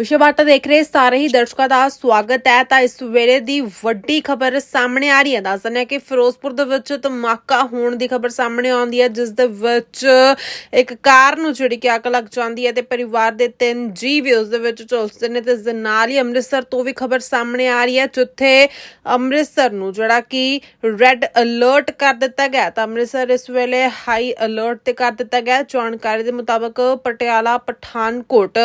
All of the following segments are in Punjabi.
ਵਿਸ਼ਵ ਵਾਰਤਾ ਦੇਖ ਰਹੇ ਸਾਰੇ ਹੀ ਦਰਸ਼ਕਾਂ ਦਾ ਸਵਾਗਤ ਹੈ। ਤਾਂ ਇਸ ਵੇਲੇ ਦੀ ਵੱਡੀ ਖਬਰ ਸਾਹਮਣੇ ਆ ਰਹੀ ਹੈ। ਦੱਸ ਦਿੰਦੇ ਹਾਂ ਕਿ ਫਿਰੋਜ਼ਪੁਰ ਦੇ ਵਿੱਚ ਧਮਾਕਾ ਹੋਣ ਦੀ ਖਬਰ ਸਾਹਮਣੇ ਆਉਂਦੀ ਹੈ, ਜਿਸ ਦੇ ਵਿੱਚ ਇੱਕ ਕਾਰ ਨੂੰ ਜਿਹੜੀ ਕਿ ਅੱਗ ਲੱਗ ਜਾਂਦੀ ਹੈ ਤੇ ਪਰਿਵਾਰ ਦੇ ਤਿੰਨ ਜੀ ਵੀ ਉਸ ਦੇ ਵਿੱਚ ਝੁਲਸਦੇ ਨੇ ਤੇ ਇਸ ਦੇ ਨਾਲ ਹੀ ਅੰਮ੍ਰਿਤਸਰ ਤੋਂ ਵੀ ਖਬਰ ਸਾਹਮਣੇ ਆ ਰਹੀ ਹੈ, ਜਿੱਥੇ ਅੰਮ੍ਰਿਤਸਰ ਨੂੰ ਜਿਹੜਾ ਕਿ ਰੈੱਡ ਅਲਰਟ ਕਰ ਦਿੱਤਾ ਗਿਆ ਤਾਂ ਅੰਮ੍ਰਿਤਸਰ ਇਸ ਵੇਲੇ ਹਾਈ ਅਲਰਟ ਤੇ ਕਰ ਦਿੱਤਾ ਗਿਆ ਜਾਣਕਾਰੀ ਦੇ ਮੁਤਾਬਕ ਪਟਿਆਲਾ, ਪਠਾਨਕੋਟ,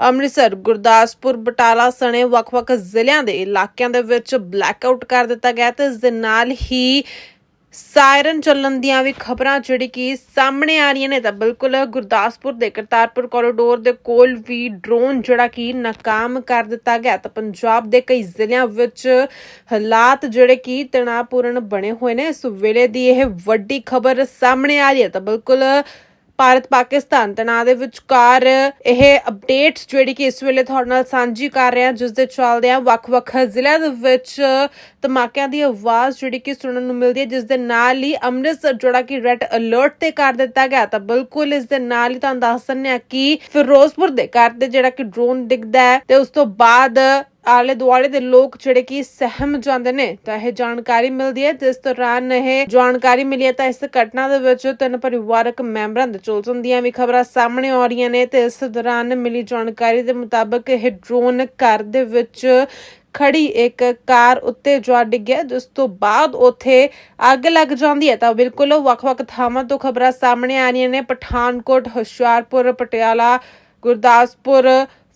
ਅੰਮ੍ਰਿਤਸਰ ਗੁਰਦਾਸਪੁਰ ਬਟਾਲਾ ਸਣੇ ਵੱਖ-ਵੱਖ ਜ਼ਿਲ੍ਹਿਆਂ ਦੇ ਇਲਾਕਿਆਂ ਦੇ ਵਿੱਚ ਬਲੈਕਆਊਟ ਕਰ ਦਿੱਤਾ ਗਿਆ ਤੇ ਇਸ ਦੇ ਨਾਲ ਹੀ ਸਾਇਰਨ ਚੱਲਣ ਦੀਆਂ ਵੀ ਖਬਰਾਂ ਜਿਹੜੀ ਕਿ ਸਾਹਮਣੇ ਆ ਰਹੀਆਂ ਨੇ ਤਾਂ ਬਿਲਕੁਲ ਗੁਰਦਾਸਪੁਰ ਦੇ ਕਰਤਾਰਪੁਰ ਕੋਰੀਡੋਰ ਦੇ ਕੋਲ ਵੀ ਡਰੋਨ ਜਿਹੜਾ ਕਿ ਨਾਕਾਮ ਕਰ ਦਿੱਤਾ ਗਿਆ ਤਾਂ ਪੰਜਾਬ ਦੇ ਕਈ ਜ਼ਿਲ੍ਹਿਆਂ ਵਿੱਚ ਹਾਲਾਤ ਜਿਹੜੇ ਕਿ ਤਣਾਅਪੂਰਨ ਬਣੇ ਹੋਏ ਨੇ। ਇਸ ਵੇਲੇ ਦੀ ਇਹ ਵੱਡੀ ਖਬਰ ਸਾਹਮਣੇ ਆ ਰਹੀ ਹੈ ਤਾਂ ਬਿਲਕੁਲ ਭਾਰਤ ਪਾਕਿਸਤਾਨ ਤਣਾਅ ਦੇ ਵਿਚਕਾਰ ਇਹ ਅਪਡੇਟਸ ਜਿਹੜੀ ਕਿ ਇਸ ਵੇਲੇ ਤੁਹਾਡੇ ਨਾਲ ਸਾਂਝੀ ਕਰ ਰਹੇ ਹਾਂ ਜਿਸ ਦੇ ਚੱਲਦੇ ਆ ਵੱਖ-ਵੱਖ ਜ਼ਿਲ੍ਹਿਆਂ ਦੇ ਵਿੱਚ ਧਮਾਕਿਆਂ ਦੀ ਆਵਾਜ਼ ਜਿਹੜੀ ਕਿ ਸੁਣਨ ਨੂੰ ਮਿਲਦੀ ਹੈ ਜਿਸ ਦੇ ਨਾਲ ਹੀ ਅੰਮ੍ਰਿਤਸਰ ਜਿਹੜਾ ਕਿ ਰੈੱਡ ਅਲਰਟ ਤੇ ਕਰ ਦਿੱਤਾ ਗਿਆ। ਤਾਂ ਬਿਲਕੁਲ ਇਸ ਦੇ ਨਾਲ ਹੀ ਤੁਹਾਨੂੰ ਦੱਸ ਦਿੰਦੇ ਹਾਂ ਕਿ ਫਿਰੋਜ਼ਪੁਰ ਦੇ ਘਰ ਤੇ ਜਿਹੜਾ ਕਿ ਡਰੋਨ ਦਿਖਦਾ ਹੈ ਤੇ ਉਸ ਤੋਂ ਬਾਅਦ ਆਲੇ ਦੁਆਲੇ ਦੇ ਲੋਕ ਜਿਹੜੇ ਕਿ ਸਹਿਮ ਜਾਂਦੇ ਨੇ, ਤਾਂ ਇਹ ਜਾਣਕਾਰੀ ਮਿਲਦੀ ਹੈ। ਜਿਸ ਦੌਰਾਨ ਇਹ ਜਾਣਕਾਰੀ ਮਿਲੀ ਹੈ, ਤਾਂ ਇਸ ਘਟਨਾ ਦੇ ਵਿੱਚ ਤਿੰਨ ਪਰਿਵਾਰਕ ਮੈਂਬਰਾਂ ਦੇ ਝੁਲਸਣ ਦੀਆਂ ਵੀ ਖਬਰਾਂ ਸਾਹਮਣੇ ਆ ਰਹੀਆਂ ਨੇ ਤੇ ਇਸ ਦੌਰਾਨ ਮਿਲੀ ਜਾਣਕਾਰੀ ਦੇ ਮੁਤਾਬਕ ਇਹ ਡਰੋਨ ਘਰ ਦੇ ਵਿੱਚ ਖੜੀ ਇੱਕ ਕਾਰ ਉੱਤੇ ਜਾ ਡਿੱਗਿਆ, ਜਿਸ ਤੋਂ ਬਾਅਦ ਉੱਥੇ ਅੱਗ ਲੱਗ ਜਾਂਦੀ ਹੈ। ਤਾਂ ਬਿਲਕੁਲ ਵੱਖ-ਵੱਖ ਥਾਵਾਂ ਤੋਂ ਖਬਰਾਂ ਸਾਹਮਣੇ ਆ ਰਹੀਆਂ ਨੇ। ਪਠਾਨਕੋਟ, ਹੁਸ਼ਿਆਰਪੁਰ, ਪਟਿਆਲਾ, ਗੁਰਦਾਸਪੁਰ,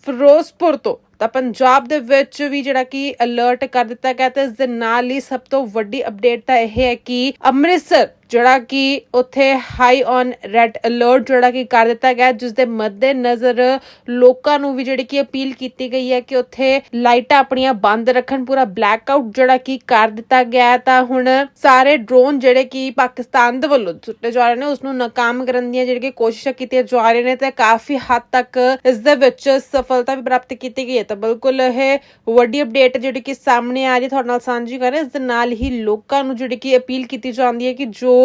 ਫਿਰੋਜ਼ਪੁਰ ਤੋਂ ਤਾਂ ਪੰਜਾਬ ਦੇ ਵਿੱਚ ਵੀ ਜਿਹੜਾ ਕਿ ਅਲਰਟ ਕਰ ਦਿੱਤਾ ਗਿਆ ਤੇ ਇਸ ਦੇ ਨਾਲ ਹੀ ਸਭ ਤੋਂ ਵੱਡੀ ਅਪਡੇਟ ਤਾਂ ਇਹ ਹੈ ਕਿ ਅੰਮ੍ਰਿਤਸਰ, ਜਿਹੜਾ ਕਿ ਉੱਥੇ ਹਾਈ ਔਨ ਰੈੱਡ ਅਲਰਟ ਜਿਹੜਾ ਕਿ ਕਰ ਦਿੱਤਾ ਗਿਆ, ਜਿਸ ਦੇ ਮੱਦੇ ਨਜ਼ਰ ਲੋਕਾਂ ਨੂੰ ਵੀ ਜਿਹੜੀ ਕਿ ਅਪੀਲ ਕੀਤੀ ਗਈ ਹੈ ਕਿ ਉੱਥੇ ਲਾਈਟਾਂ ਆਪਣੀਆਂ ਬੰਦ ਰੱਖਣ, ਪੂਰਾ ਬਲੈਕ ਆਊਟ ਜਿਹੜਾ ਕਿ ਕਰ ਦਿੱਤਾ ਗਿਆ ਤਾਂ ਹੁਣ ਸਾਰੇ ਡਰੋਨ ਜਿਹੜੇ ਕਿ ਪਾਕਿਸਤਾਨ ਦੇ ਵੱਲੋਂ ਸੁੱਟੇ ਜਾ ਰਹੇ ਨੇ ਉਸ ਨੂੰ ਨਾਕਾਮ ਕਰਨ ਦੀਆਂ ਜਿਹੜੀ ਕਿ ਕੋਸ਼ਿਸ਼ਾਂ ਕੀਤੀਆਂ ਜਾ ਰਹੀਆਂ ਨੇ, ਤੇ ਕਾਫੀ ਹੱਦ ਤੱਕ ਇਸ ਦੇ ਵਿੱਚ ਸਫਲਤਾ ਵੀ ਪ੍ਰਾਪਤ ਕੀਤੀ ਗਈ ਹੈ। ਤਾਂ ਬਿਲਕੁਲ ਇਹ ਵੱਡੀ ਅਪਡੇਟ ਜਿਹੜੀ ਕਿ ਸਾਹਮਣੇ ਆ ਰਹੀ ਹੈ ਤੁਹਾਡੇ ਨਾਲ ਸਾਂਝੀ ਕਰ ਰਹੇ। ਇਸ ਦੇ ਨਾਲ ਹੀ ਲੋਕਾਂ ਨੂੰ ਜਿਹੜੀ ਕਿ ਅਪੀਲ ਕੀਤੀ ਜਾਂਦੀ ਹੈ ਕਿ ਜੋ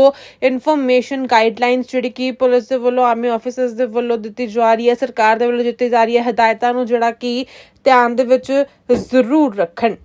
ਇਨਫੋਰਮੇਸ਼ਨ ਗਾਈਡਲਾਈਨਸ ਜਿਹੜੀ ਕਿ ਪੁਲਿਸ ਦੇ ਵੱਲੋਂ ਆਰਮੀ ਆਫੀਸਰਸ ਦੇ ਵੱਲੋਂ ਦਿੱਤੀ ਜਾ ਰਹੀ ਹੈ, ਸਰਕਾਰ ਦੇ ਵੱਲੋਂ ਦਿੱਤੀ ਜਾ ਰਹੀ ਹੈ, ਹਦਾਇਤਾਂ ਨੂੰ ਜਿਹੜਾ ਕਿ ਧਿਆਨ ਦੇ ਵਿੱਚ ਜ਼ਰੂਰ ਰੱਖਣ।